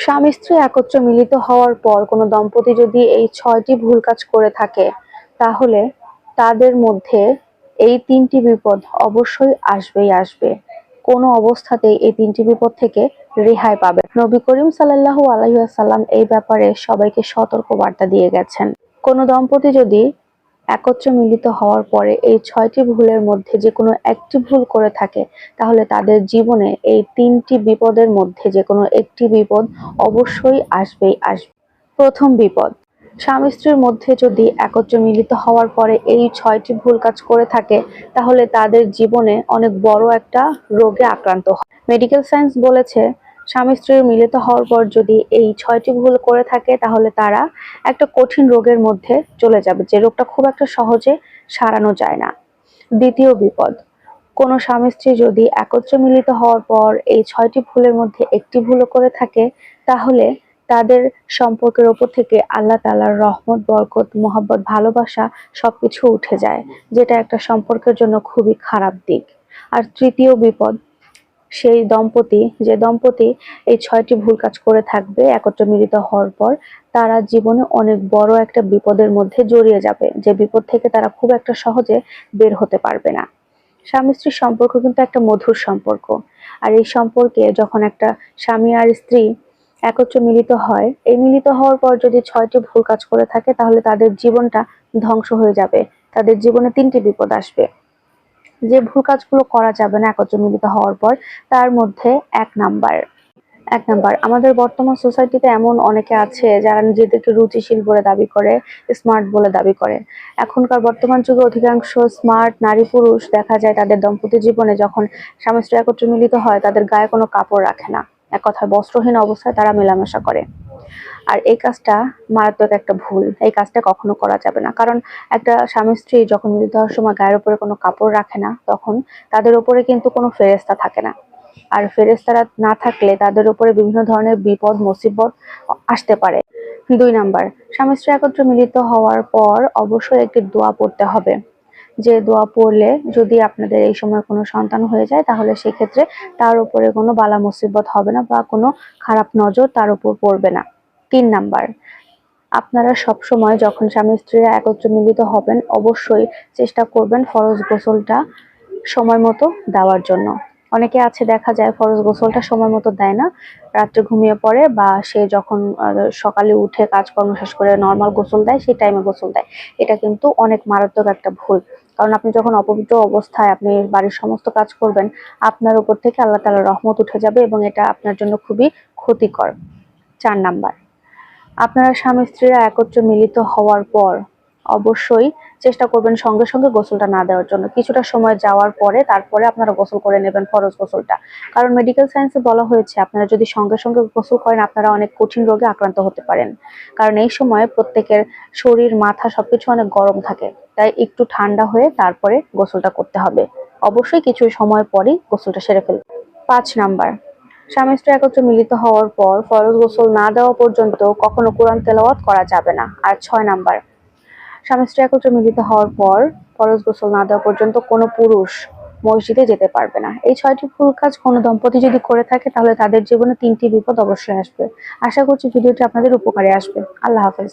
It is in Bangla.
স্বামী স্ত্রী একত্র মিলিত হওয়ার পর কোনো দম্পতি যদি এই ছয়টি ভুল কাজ করে থাকে, তাহলে তাদের মধ্যে এই তিনটি বিপদ অবশ্যই আসবেই আসবে। কোনো অবস্থাতেই এই তিনটি বিপদ থেকে রেহাই পাবে নবী করিম সাল্লাল্লাহু আলাইহি ওয়াসাল্লাম এই ব্যাপারে সবাইকে সতর্ক বার্তা দিয়ে গেছেন। কোনো দম্পতি যদি একত্রে মিলিত হওয়ার পরে এই ছয়টি ভুলের মধ্যে যে কোনো একটি ভুল করে থাকে, তাহলে তাদের জীবনে এই তিনটি বিপদের মধ্যে যে কোনো একটি বিপদ অবশ্যই আসবেই আসবে। প্রথম বিপদ, স্বামী স্ত্রীর মধ্যে যদি একত্রে মিলিত হওয়ার পরে এই ছয়টি ভুল কাজ করে থাকে, তাহলে তাদের জীবনে অনেক বড় একটা রোগে আক্রান্ত হয়। মেডিকেল সায়েন্স বলেছে স্বামী স্ত্রীর মিলিত হওয়ার পর যদি এই ছয়টি ভুল করে থাকে, তাহলে তারা একটা কঠিন রোগের মধ্যে চলে যাবে। যে রোগটা খুব একটা সহজে সারানো যায় না। দ্বিতীয় বিপদ, কোনো স্বামী স্ত্রী যদি একত্রে মিলিত হওয়ার পর এই ছয়টি ভুলের মধ্যে একটি ভুলও করে থাকে, তাহলে তাদের সম্পর্কের ওপর থেকে আল্লাহ তালার রহমত, বরকত, মোহাব্বত, ভালোবাসা সবকিছু উঠে যায়, যেটা একটা সম্পর্কের জন্য খুবই খারাপ দিক। আর তৃতীয় বিপদ সেই দম্পতি, যে দম্পতি এই ছয়টি ভুল কাজ করে থাকবে, একত্রে মিলিত হওয়ার পর তারা জীবনে অনেক বড় একটা বিপদের মধ্যে জড়িয়ে যাবে, যে বিপদ থেকে তারা খুব একটা সহজে বের হতে পারবে না। স্বামী স্ত্রীর সম্পর্ক কিন্তু একটা মধুর সম্পর্ক। আর এই সম্পর্কে যখন একটা স্বামী আর স্ত্রী একত্রে মিলিত হয়, এই মিলিত হওয়ার পর যদি ছয়টি ভুল কাজ করে থাকে, তাহলে তাদের জীবনটা ধ্বংস হয়ে যাবে। তাদের জীবনে তিনটি বিপদ আসবে। যে ভুল কাজগুলো করা যাবে না একত্রে মিলিত হওয়ার পর, তার মধ্যে এক নাম্বার। এক নাম্বার, আমাদের বর্তমান সোসাইটিতে এমন অনেকে আছে যারা নিজেদেরকে রুচিশীল বলে দাবি করে, স্মার্ট বলে দাবি করে। এখনকার বর্তমান যুগে অধিকাংশ স্মার্ট নারী পুরুষ দেখা যায় তাদের দম্পতি জীবনে যখন স্বামী স্ত্রী একত্রে মিলিত হয়, তাদের গায়ে কোনো কাপড় রাখে না। এক কথায় বস্ত্রহীন অবস্থায় তারা মেলামেশা করে। আর এই কাজটা মারাত্মক একটা ভুল। এই কাজটা কখনো করা যাবে না। কারণ একটা স্বামী স্ত্রী যখন মিলিত হওয়ার সময় গায়ের উপরে কোনো কাপড় রাখে না, তখন তাদের উপরে কিন্তু কোনো ফেরেস্তা থাকে না। আর ফেরেস্তারা না থাকলে তাদের উপরে বিভিন্ন ধরনের বিপদ, মুসিবত আসতে পারে। দুই নাম্বার, স্বামী স্ত্রী একত্রে মিলিত হওয়ার পর অবশ্যই একটি দোয়া পড়তে হবে। যে দোয়া পড়লে যদি আপনাদের এই সময় কোনো সন্তান হয়ে যায়, তাহলে সেক্ষেত্রে তার উপরে কোনো বালা, মুসিবত হবে না বা কোনো খারাপ নজর তার উপর পড়বে না। তিন নাম্বার। আপনারা সব সময় যখন স্বামী স্ত্রীরা একত্র মিলিত হবেন, অবশ্যই চেষ্টা করবেন ফরজ গোসলটা সময় মতো দেওয়ার জন্য। অনেকে আছে দেখা যায় ফরজ গোসলটা সময় মতো দেয় না, রাত্রে ঘুমিয়ে পড়ে বা সে যখন সকালে উঠে কাজকর্ম শেষ করে নর্মাল গোসল দেয়, সেই টাইমে গোসল দেয়। এটা কিন্তু অনেক মারাত্মক একটা ভুল। কারণ আপনি যখন অপবিত্র অবস্থায় আপনি বাড়ির সমস্ত কাজ করবেন, আপনার উপর থেকে আল্লাহ তালা রহমত উঠে যাবে এবং এটা আপনার জন্য খুবই ক্ষতিকর। চার নাম্বার আপনারা স্বামী স্ত্রীরা একত্রে মিলিত হওয়ার পর অবশ্যই চেষ্টা করবেন সঙ্গে সঙ্গে গোসলটা না দেওয়ার জন্য। কিছুটা সময় যাওয়ার পরে তারপরে আপনারা গোসল করে নেবেন ফরজ গোসলটা। কারণ মেডিকেল সায়েন্সে বলা হয়েছে, আপনারা যদি সঙ্গে সঙ্গে গোসল করেন, আপনারা অনেক কঠিন রোগে আক্রান্ত হতে পারেন। কারণ এই সময় প্রত্যেকের শরীর, মাথা সবকিছু অনেক গরম থাকে। তাই একটু ঠান্ডা হয়ে তারপরে গোসলটা করতে হবে। অবশ্যই কিছু সময় পরেই গোসলটা সেরে ফেলবে পাঁচ নাম্বার স্বামী স্ত্রী একত্রে মিলিত হওয়ার পর ফরজ গোসল না দেওয়া পর্যন্ত কখনো কোরআন তেলাওয়াত করা যাবে না। আর ছয় নাম্বার, স্বামী স্ত্রী একত্রে মিলিত হওয়ার পর ফরজ গোসল না দেওয়া পর্যন্ত কোনো পুরুষ মসজিদে যেতে পারবে না। এই ছয়টি ফুল কাজ কোনো দম্পতি যদি করে থাকে, তাহলে তাদের জীবনে তিনটি বিপদ অবশ্যই আসবে। আশা করছি ভিডিওটি আপনাদের উপকারে আসবে। আল্লাহ হাফেজ।